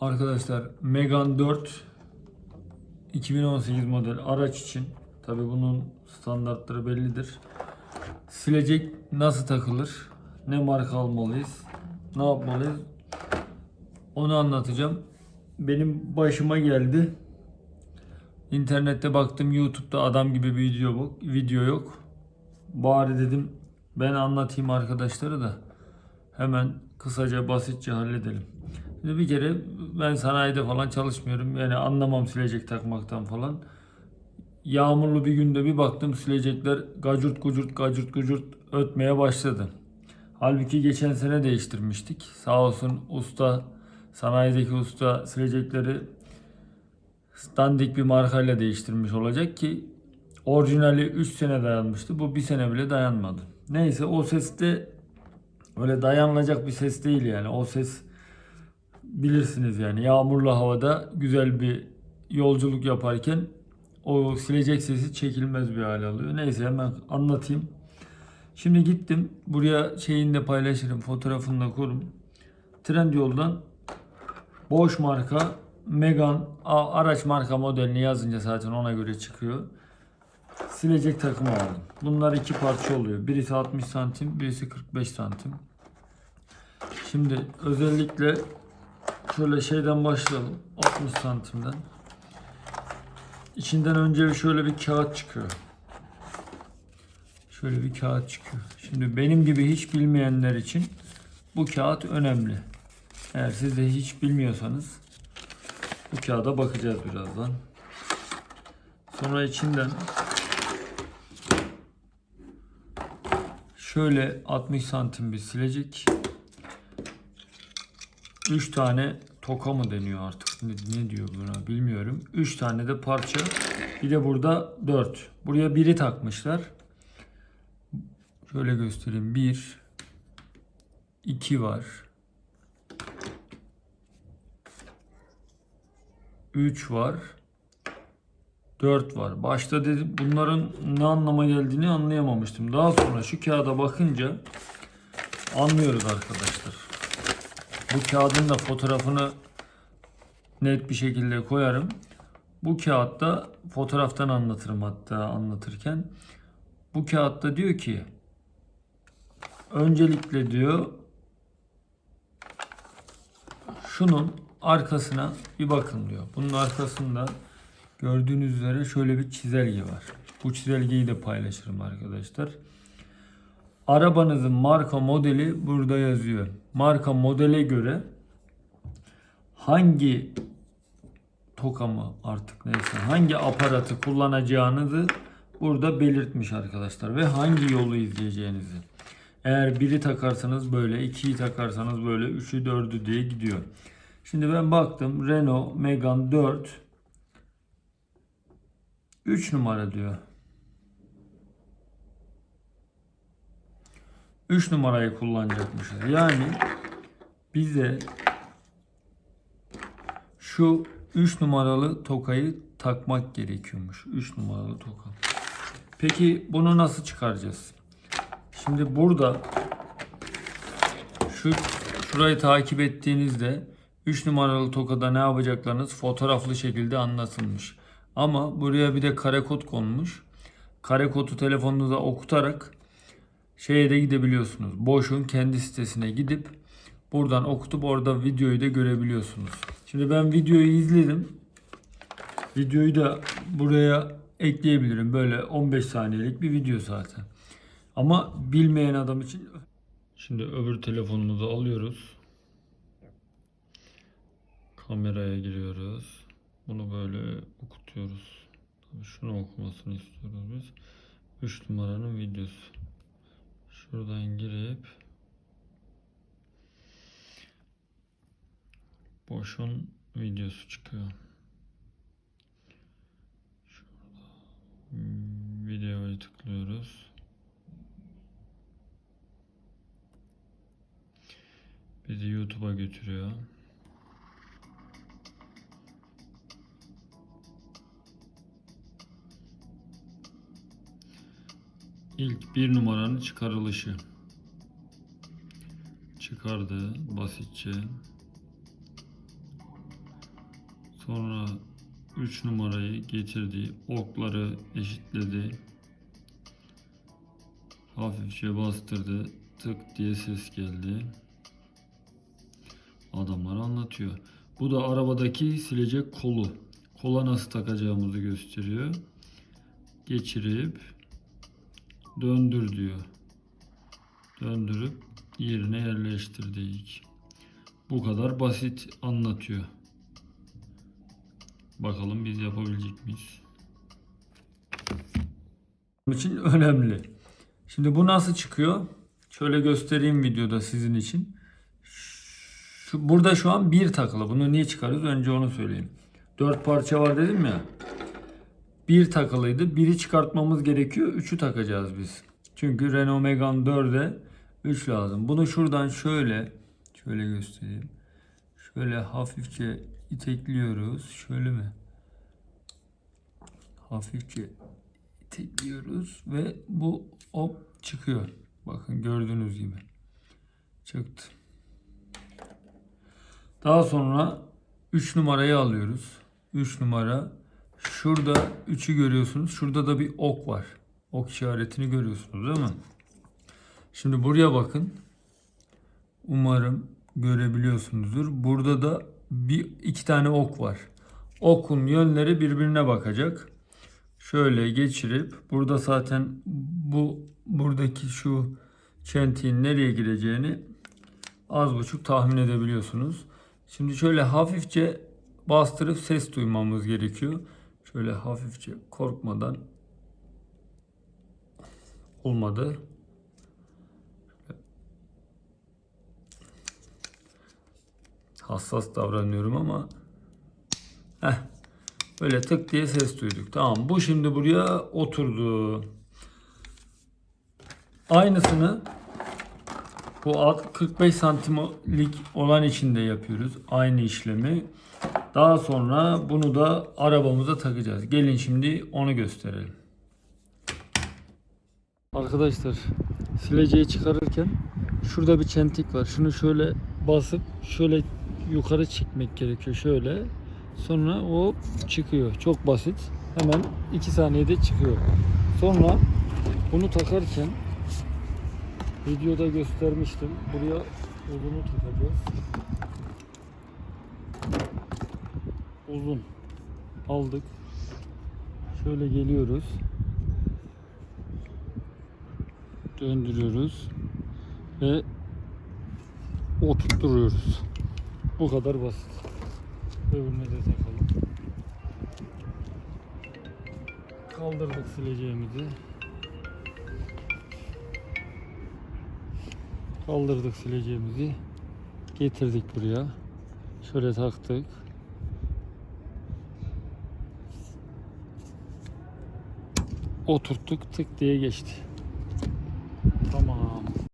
Arkadaşlar Megane 4 2018 model araç için tabi bunun standartları bellidir. Silecek nasıl takılır? Ne marka almalıyız? Ne yapmalıyız? Onu anlatacağım. Benim başıma geldi. İnternette baktım YouTube'da adam gibi bir video yok. Video yok. Bari dedim ben anlatayım arkadaşlara da hemen kısaca basitçe halledelim. Bir kere ben sanayide falan çalışmıyorum. Yani anlamam silecek takmaktan falan. Yağmurlu bir günde bir baktım silecekler gacurt gucurt gacurt gucurt ötmeye başladı. Halbuki geçen sene değiştirmiştik. Sağ olsun usta, sanayideki usta silecekleri standik bir markayla değiştirmiş olacak ki orijinali 3 sene dayanmıştı. Bu bir sene bile dayanmadı. Neyse o ses de öyle dayanılacak bir ses değil yani. O ses bilirsiniz yani yağmurlu havada güzel bir yolculuk yaparken o silecek sesi çekilmez bir hale alıyor. Neyse hemen anlatayım. Şimdi gittim. Buraya şeyini de paylaşırım. Fotoğrafını da korum. Trendyol'dan Boş marka Megane a- araç marka modelini yazınca zaten ona göre çıkıyor. Silecek takımı aldım. Bunlar iki parça oluyor. Birisi 60 santim, birisi 45 santim. Şimdi özellikle şöyle şeyden başlayalım. 60 santimden. İçinden önce şöyle bir kağıt çıkıyor. Şöyle bir kağıt çıkıyor. Şimdi benim gibi hiç bilmeyenler için bu kağıt önemli. Eğer siz de hiç bilmiyorsanız bu kağıda bakacağız birazdan. Sonra içinden şöyle 60 santim bir silecek. 3 tane toka mı deniyor artık ne, ne diyor buna bilmiyorum. 3 tane de parça. Bir de burada 4. Buraya biri takmışlar. Şöyle göstereyim. 1 2 var. 3 var. 4 var. Başta dedim bunların ne anlama geldiğini anlayamamıştım. Daha sonra şu kağıda bakınca anlıyoruz arkadaşlar. Bu kağıdın da fotoğrafını net bir şekilde koyarım. Bu kağıtta fotoğraftan anlatırım hatta anlatırken. Bu kağıtta diyor ki öncelikle diyor şunun arkasına bir bakın diyor. Bunun arkasında gördüğünüz üzere şöyle bir çizelge var. Bu çizelgeyi de paylaşırım arkadaşlar. Arabanızın marka modeli burada yazıyor. Marka modele göre hangi tokamı artık neyse hangi aparatı kullanacağınızı burada belirtmiş arkadaşlar ve hangi yolu izleyeceğinizi. Eğer biri takarsanız böyle, ikiyi takarsanız böyle, üçü dördü diye gidiyor. Şimdi ben baktım Renault Megane 4 3 numara diyor. 3 numarayı kullanacakmışız. Yani bize şu 3 numaralı tokayı takmak gerekiyormuş. 3 numaralı toka. Peki bunu nasıl çıkaracağız? Şimdi burada şu şurayı takip ettiğinizde 3 numaralı tokada ne yapacaklarınız fotoğraflı şekilde anlatılmış. Ama buraya bir de kare kod konmuş. Kare kodu telefonunuza okutarak şeye de gidebiliyorsunuz. Boş'un kendi sitesine gidip buradan okutup orada videoyu da görebiliyorsunuz. Şimdi ben videoyu izledim. Videoyu da buraya ekleyebilirim. Böyle 15 saniyelik bir video zaten. Ama bilmeyen adam için Şimdi öbür telefonumuzu alıyoruz. Kameraya giriyoruz. Bunu böyle okutuyoruz. Tabii şunu okumasını istiyoruz biz. 3 numaranın videosu. Şuradan girip Boş'un videosu çıkıyor. Şurada videoya tıklıyoruz. Bizi YouTube'a götürüyor. İlk bir numaranın çıkarılışı. Çıkardı basitçe. Sonra 3 numarayı getirdi. Okları eşitledi. Hafifçe bastırdı. Tık diye ses geldi. Adamlar anlatıyor. Bu da arabadaki silecek kolu. Kola nasıl takacağımızı gösteriyor. Geçirip döndür diyor. Döndürüp yerine yerleştirdik. Bu kadar basit anlatıyor. Bakalım biz yapabilecek miyiz? İçin önemli. Şimdi bu nasıl çıkıyor? Şöyle göstereyim videoda sizin için. Şu, burada şu an bir takılı. Bunu niye çıkarıyoruz? Önce onu söyleyeyim. Dört parça var dedim ya. Bir takılıydı. Biri çıkartmamız gerekiyor. Üçü takacağız biz. Çünkü Renault Megane 4'e 3 lazım. Bunu şuradan şöyle şöyle göstereyim. Şöyle hafifçe itekliyoruz. Şöyle mi? Hafifçe itekliyoruz ve bu hop çıkıyor. Bakın gördüğünüz gibi. Çıktı. Daha sonra 3 numarayı alıyoruz. 3 numara. Şurada 3'ü görüyorsunuz. Şurada da bir ok var. Ok işaretini görüyorsunuz değil mi? Şimdi buraya bakın. Umarım görebiliyorsunuzdur. Burada da bir iki tane ok var. Okun yönleri birbirine bakacak. Şöyle geçirip burada zaten bu buradaki şu çentiğin nereye gireceğini az buçuk tahmin edebiliyorsunuz. Şimdi şöyle hafifçe bastırıp ses duymamız gerekiyor. Şöyle hafifçe korkmadan olmadı. Hassas davranıyorum ama heh, böyle tık diye ses duyduk. Tamam bu şimdi buraya oturdu. Aynısını bu alt 45 santimlik olan içinde yapıyoruz. Aynı işlemi. Daha sonra bunu da arabamıza takacağız. Gelin şimdi onu gösterelim. Arkadaşlar sileceği çıkarırken şurada bir çentik var. Şunu şöyle basıp şöyle yukarı çekmek gerekiyor. Şöyle. Sonra o çıkıyor. Çok basit. Hemen 2 saniyede çıkıyor. Sonra bunu takarken videoda göstermiştim. Buraya uzunu takacağız. Uzun aldık. Şöyle geliyoruz. Döndürüyoruz ve oturtturuyoruz. Bu kadar basit. Öbürüne de takalım. Kaldırdık sileceğimizi. Kaldırdık sileceğimizi. Getirdik buraya. Şöyle taktık. Oturttuk tık diye geçti.